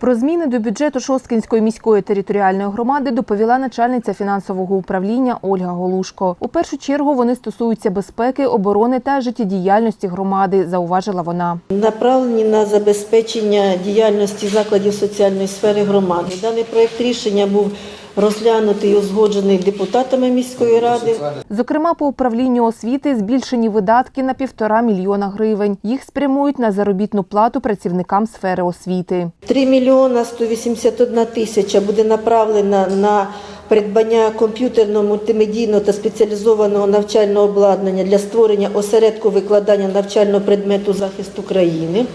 Про зміни до бюджету Шосткинської міської територіальної громади доповіла начальниця фінансового управління Ольга Голушко. У першу чергу вони стосуються безпеки, оборони та життєдіяльності громади, зауважила вона. направлені на забезпечення діяльності закладів соціальної сфери громади. Даний проект рішення був розглянутий і узгоджений депутатами міської ради. Зокрема, по управлінню освіти збільшені видатки на півтора мільйона гривень. Їх спрямують на заробітну плату працівникам сфери освіти. 3 мільйона 181 тисяча буде направлена на придбання комп'ютерного, мультимедійного та спеціалізованого навчального обладнання для створення осередку викладання навчального предмету захист України.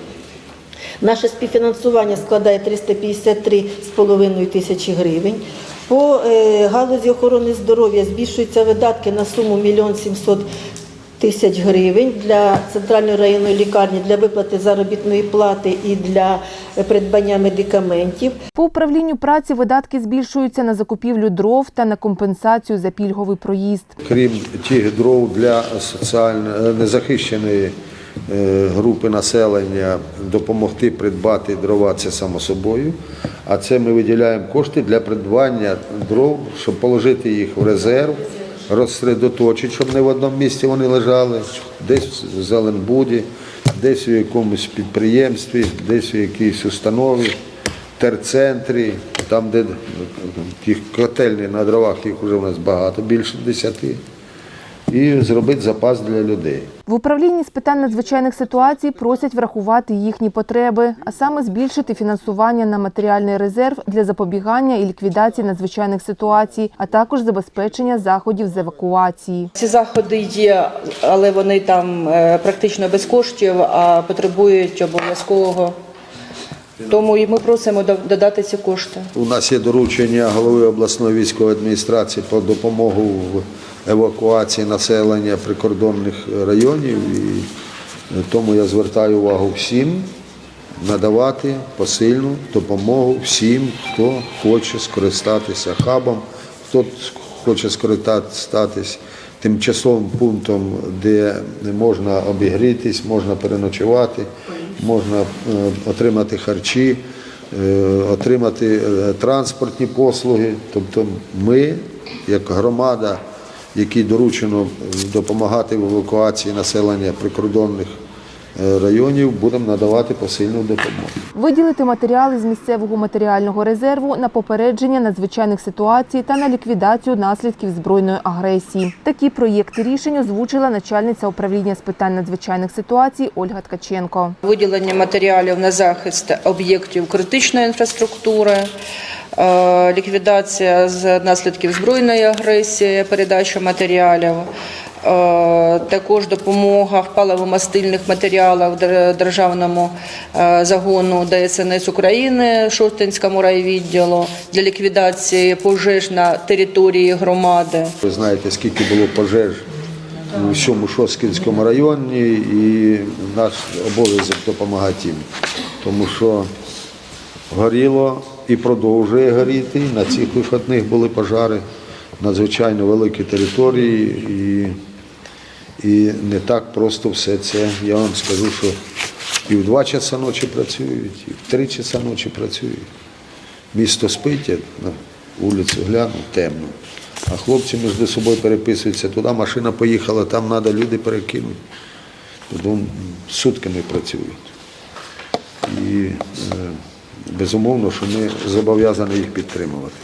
Наше співфінансування складає 353,5 тисячі гривень. По е, галузі охорони здоров'я збільшуються видатки на суму 1 мільйон 700 тисяч гривень для центральної районної лікарні для виплати заробітної плати і для придбання медикаментів. По управлінню праці видатки збільшуються на закупівлю дров та на компенсацію за пільговий проїзд. крім тих дров для соціально незахищеної е, групи населення, допомогти придбати дрова це само собою. А це ми виділяємо кошти для придбання дров, щоб положити їх в резерв, розсередоточити, щоб не в одному місці вони лежали, десь в Зеленбуді, десь у якомусь підприємстві, десь у якійсь установі терцентрі, там, де тих котельні на дровах, їх вже в нас багато, більше десяти, і зробити запас для людей. В управлінні з питань надзвичайних ситуацій просять врахувати їхні потреби, а саме збільшити фінансування на матеріальний резерв для запобігання і ліквідації надзвичайних ситуацій, а також забезпечення заходів з евакуації. Ці заходи є, але вони там е, практично без коштів, а потребують обов'язкового. Тому і ми просимо додати ці кошти. У нас є доручення голови обласної військової адміністрації по допомогу в евакуації населення прикордонних районів. І тому я звертаю увагу всім надавати посильну допомогу всім, хто хоче скористатися хабом, хто хоче скористатися тимчасовим пунктом, де можна обігрітись, можна переночувати, можна е, отримати харчі, е, отримати е, транспортні послуги. Тобто ми, як громада, якій доручено допомагати в евакуації населення прикордонних районів, будемо надавати посильну допомогу. Виділити матеріали з місцевого матеріального резерву на попередження надзвичайних ситуацій та на ліквідацію наслідків збройної агресії. Такі проєкти рішень озвучила начальниця управління з питань надзвичайних ситуацій Ольга Ткаченко. Виділення матеріалів на захист об'єктів критичної інфраструктури, е, ліквідація з наслідків збройної агресії, передача матеріалів. Е, Також допомога в паливомастильних матеріалах дер- державному е, загону ДСНС України Шостинському райвідділу для ліквідації пожеж на території громади. Ви знаєте, скільки було пожеж у всьому Шосткінському районі, і наш обов'язок допомагати їм. Тому що горіло і продовжує горіти. На цих вихідних були пожари надзвичайно великі території, і, і не так просто все це. Я вам скажу, що і в два часа ночі працюють, і в три часа ночі працюють. Місто спить, я на вулицю гляну, темно. А хлопці між собою переписуються, туди машина поїхала, там треба люди перекинути. Тому сутками працюють. І е, безумовно, що ми зобов'язані їх підтримувати.